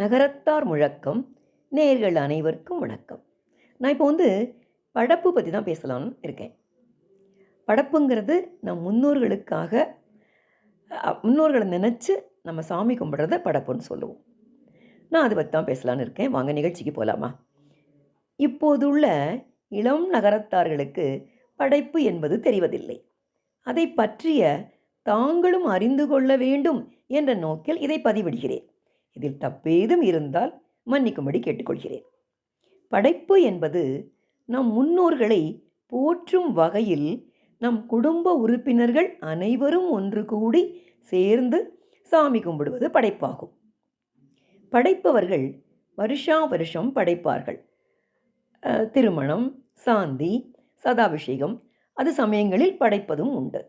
நகரத்தார் முழக்கம் நேர்கள் அனைவருக்கும் வணக்கம். நான் இப்போ வந்து படப்பு பற்றி தான் பேசலாம்னு இருக்கேன். படப்புங்கிறது நம் முன்னோர்களுக்காக முன்னோர்களை நினச்சி நம்ம சாமி கும்பிட்றத படப்புன்னு சொல்லுவோம். நான் அதை பற்றி தான் பேசலான்னு இருக்கேன். வாங்க நிகழ்ச்சிக்கு போகலாமா இப்போதுள்ள இளம் நகரத்தார்களுக்கு படைப்பு என்பது தெரிவதில்லை. அதை பற்றிய தாங்களும் அறிந்து கொள்ள வேண்டும் என்ற நோக்கில் இதை பதிவிடுகிறேன். இதில் தப்பேதும் இருந்தால் மன்னிக்கும்படி கேட்டுக்கொள்கிறேன். படைப்பு என்பது நம் முன்னோர்களை போற்றும் வகையில் நம் குடும்ப உறுப்பினர்கள் அனைவரும் ஒன்று கூடி சேர்ந்து சாமி கும்பிடுவது படைப்பாகும். படைப்பவர்கள் வருஷா வருஷம் படைப்பார்கள். திருமணம் சாந்தி சதாபிஷேகம் அது சமயங்களில் படைப்பதும் உண்டு.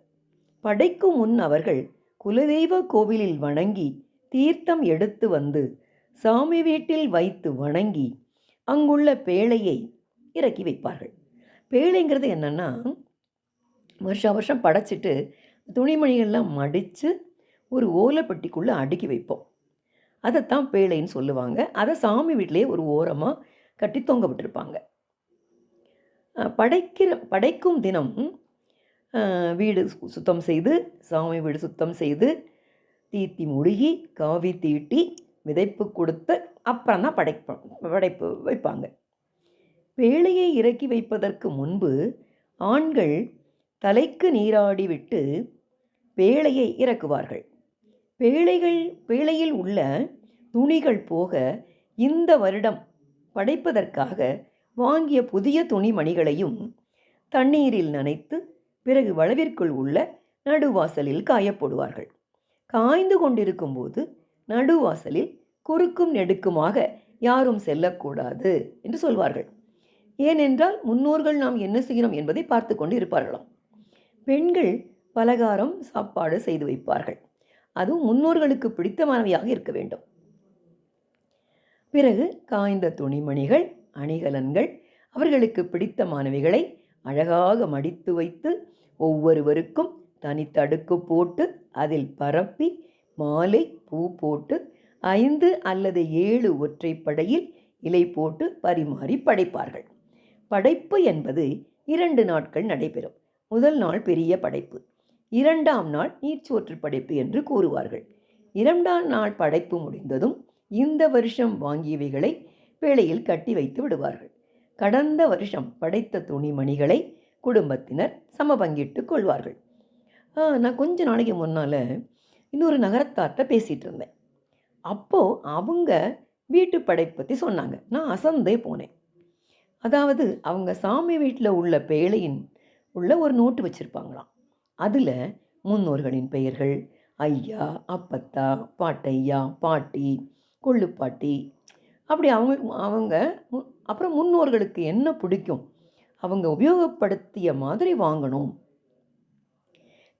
படைக்கும் முன் அவர்கள் குலதெய்வ கோவிலில் வணங்கி தீர்த்தம் எடுத்து வந்து சாமி வீட்டில் வைத்து வணங்கி அங்குள்ள பேழையை இறக்கி வைப்பார்கள். பேழைங்கிறது என்னென்னா வருஷம் வருஷம் படைச்சிட்டு துணிமணிகள்லாம் மடித்து ஒரு ஓலைப்பட்டிக்குள்ளே அடுக்கி வைப்போம். அதைத்தான் பேழைன்னு சொல்லுவாங்க. அதை சாமி வீட்டிலேயே ஒரு ஓரமாக கட்டி தொங்க விட்டுருப்பாங்க. படைக்கிற படைக்கும் தினம் வீடு சு- சுத்தம் செய்து சாமி வீடு சுத்தம் செய்து தீத்தி முழுகி காவி தீட்டி விதைப்பு கொடுத்து அப்புறம் தான் படைப்போம் படைப்பு வைப்பாங்க. வேலையை இறக்கி வைப்பதற்கு முன்பு ஆண்கள் தலைக்கு நீராடி விட்டு வேலையை இறக்குவார்கள். வேலைகள் வேலையில் உள்ள துணிகள் போக இந்த வருடம் படைப்பதற்காக வாங்கிய புதிய துணிமணிகளையும் தண்ணீரில் நனைத்து பிறகு வளவிற்குள் உள்ள நடுவாசலில் காயப்போடுவார்கள். காய்ந்து கொண்டிருக்கும்போது நடுவாசலில் குறுக்கும் நெடுக்குமாக யாரும் செல்லக்கூடாது என்று சொல்வார்கள். ஏனென்றால் முன்னோர்கள் நாம் என்ன செய்கிறோம் என்பதை பார்த்து கொண்டு இருப்பார்களாம் பெண்கள் பலகாரம் சாப்பாடு செய்து வைப்பார்கள். அதுவும் முன்னோர்களுக்கு பிடித்தமானவையாக இருக்க வேண்டும். பிறகு காய்ந்த துணிமணிகள் அணிகலன்கள் அவர்களுக்கு பிடித்தமானவைகளை அழகாக மடித்து வைத்து ஒவ்வொருவருக்கும் தனித்தடுக்கு போட்டு அதில் பரப்பி மாலை பூ போட்டு ஐந்து அல்லது ஏழு ஒற்றைப்படையில் இலை போட்டு பரிமாறி படைப்பார்கள். படைப்பு என்பது இரண்டு நாட்கள் நடைபெறும். முதல் நாள் பெரிய படைப்பு. இரண்டாம் நாள் நீர்ச்சோற்று படைப்பு என்று கூறுவார்கள். இரண்டாம் நாள் படைப்பு முடிந்ததும் இந்த வருஷம் வாங்கியவைகளை வேளையில் கட்டி வைத்து விடுவார்கள். கடந்த வருஷம் படைத்த துணிமணிகளை குடும்பத்தினர் சமபங்கிட்டு கொள்வார்கள். நான் கொஞ்ச நாளைக்கு முன்னால் இன்னொரு நகரத்தார்கிட்ட பேசிகிட்டு இருந்தேன் அப்போது அவங்க வீட்டு படை பற்றி சொன்னாங்க. நான் அசந்தே போனேன். அதாவது அவங்க சாமி வீட்டில் உள்ள பேழையின் உள்ள ஒரு நோட்டு வச்சுருப்பாங்களாம். அதில் முன்னோர்களின் பெயர்கள் ஐயா அப்பத்தா பாட்டையா பாட்டி கொள்ளுப்பாட்டி அப்படி அவங்க அவங்க அப்புறம் முன்னோர்களுக்கு என்ன பிடிக்கும்? அவங்க உபயோகப்படுத்திய மாதிரி வாங்கணும்.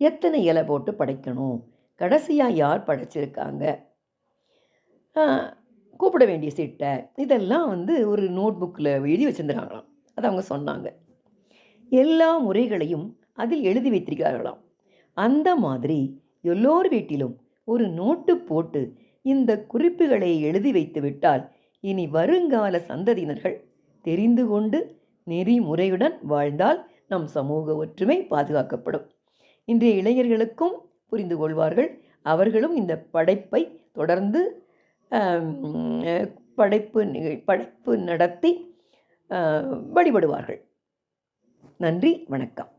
எத்தனை இலை போட்டு படைக்கணும்? கடைசியாக யார் படைச்சிருக்காங்க? கூப்பிட வேண்டிய சிட்டை. இதெல்லாம் வந்து ஒரு நோட் புக்கில் எழுதி வச்சுருந்துருக்காங்களாம் அதை அவங்க சொன்னாங்க. எல்லா முறைகளையும் அதில் எழுதி வைத்திருக்கிறார்களாம். அந்த மாதிரி எல்லோர் வீட்டிலும் ஒரு நோட்டு போட்டு இந்த குறிப்புகளை எழுதி வைத்து விட்டால் இனி வருங்கால சந்ததியினர்கள் தெரிந்து கொண்டு நெறிமுறையுடன் வாழ்ந்தால் நம் சமூக ஒற்றுமை பாதுகாக்கப்படும். இன்றைய இளைஞர்களுக்கும் புரிந்து கொள்வார்கள். அவர்களும் இந்த படைப்பை தொடர்ந்து படைப்பு படைப்பு நடத்தி வழிபடுவார்கள். நன்றி வணக்கம்.